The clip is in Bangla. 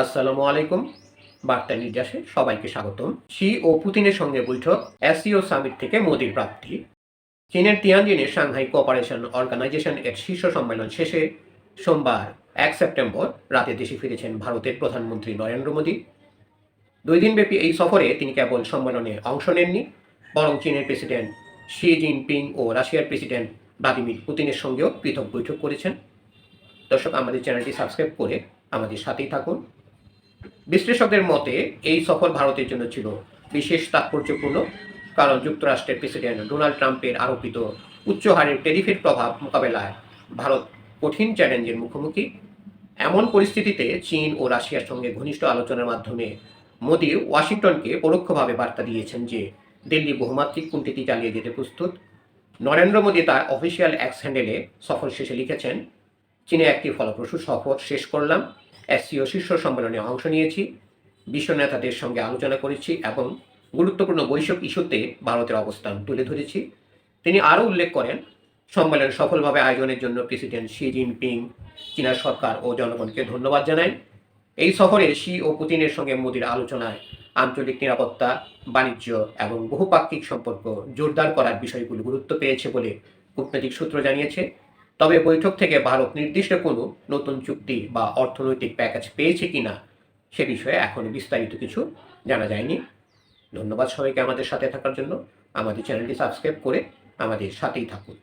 আসসালামু আলাইকুম। বার্তা নির্যাসে সবাইকে স্বাগতম। শি ও পুতিনের সঙ্গে বৈঠক এসিও সামিট থেকে মোদির প্রাপ্তি। চীনের তিয়ানজিনে সাংহাই কোঅপারেশন অর্গানাইজেশন এর শীর্ষ সম্মেলন শেষে সোমবার, এক সেপ্টেম্বর, রাতে দেশে ফিরেছেন ভারতের প্রধানমন্ত্রী নরেন্দ্র মোদী। দুই দিনব্যাপী এই সফরে তিনি কেবল সম্মেলনে অংশ নেননি, বরং চীনের প্রেসিডেন্ট শি জিনপিং ও রাশিয়ার প্রেসিডেন্ট ভ্লাদিমির পুতিনের সঙ্গেও পৃথক বৈঠক করেছেন। দর্শক, আমাদের চ্যানেলটি সাবস্ক্রাইব করে আমাদের সাথেই থাকুন। বিশ্লেষকদের মতে, এই সফর ভারতের জন্য ছিল বিশেষ তাৎপর্যপূর্ণ, কারণ যুক্তরাষ্ট্রের প্রেসিডেন্ট ডোনাল্ড ট্রাম্পের আরোপিত উচ্চ হারের টেরিফের প্রভাব মোকাবেলায় ভারত কঠিন চ্যালেঞ্জের মুখোমুখি। এমন পরিস্থিতিতে চীন ও রাশিয়ার সঙ্গে ঘনিষ্ঠ আলোচনার মাধ্যমে মোদী ওয়াশিংটনকে পরোক্ষভাবে বার্তা দিয়েছেন যে, দিল্লি বহুমাত্রিক কূটনীতি চালিয়ে যেতে প্রস্তুত। নরেন্দ্র মোদী তার অফিসিয়াল অ্যাক্স হ্যান্ডেলে সফর শেষে লিখেছেন, চীনে একটি ফলপ্রসূ সফর শেষ করলাম। এসসিও শীর্ষ সম্মেলনে অংশ নিয়েছি। বিশ্ব নেতাদের সঙ্গে আলোচনা করেছি এবং গুরুত্বপূর্ণ বৈশ্বিক ইস্যুতে ভারতের অবস্থান তুলে ধরেছি। তিনি আরও উল্লেখ করেন, সম্মেলন সফলভাবে আয়োজনের জন্য প্রেসিডেন্ট শি জিনপিং, চীনা সরকার ও জনগণকে ধন্যবাদ জানায় এই সফরে শি ও পুতিনের সঙ্গে মোদির আলোচনায় আঞ্চলিক নিরাপত্তা, বাণিজ্য এবং বহুপাক্ষিক সম্পর্ক জোরদার করার বিষয়গুলো গুরুত্ব পেয়েছে বলে কূটনৈতিক সূত্র জানিয়েছে। তবে বৈঠক থেকে ভারত নির্দিষ্ট কোনো নতুন চুক্তি বা অর্থনৈতিক প্যাকেজ পেয়েছে কি না সে বিষয়ে এখন বিস্তারিত কিছু জানা যায়নি। ধন্যবাদ সবাইকে আমাদের সাথে থাকার জন্য। আমাদের চ্যানেলটি সাবস্ক্রাইব করে আমাদের সাথেই থাকুন।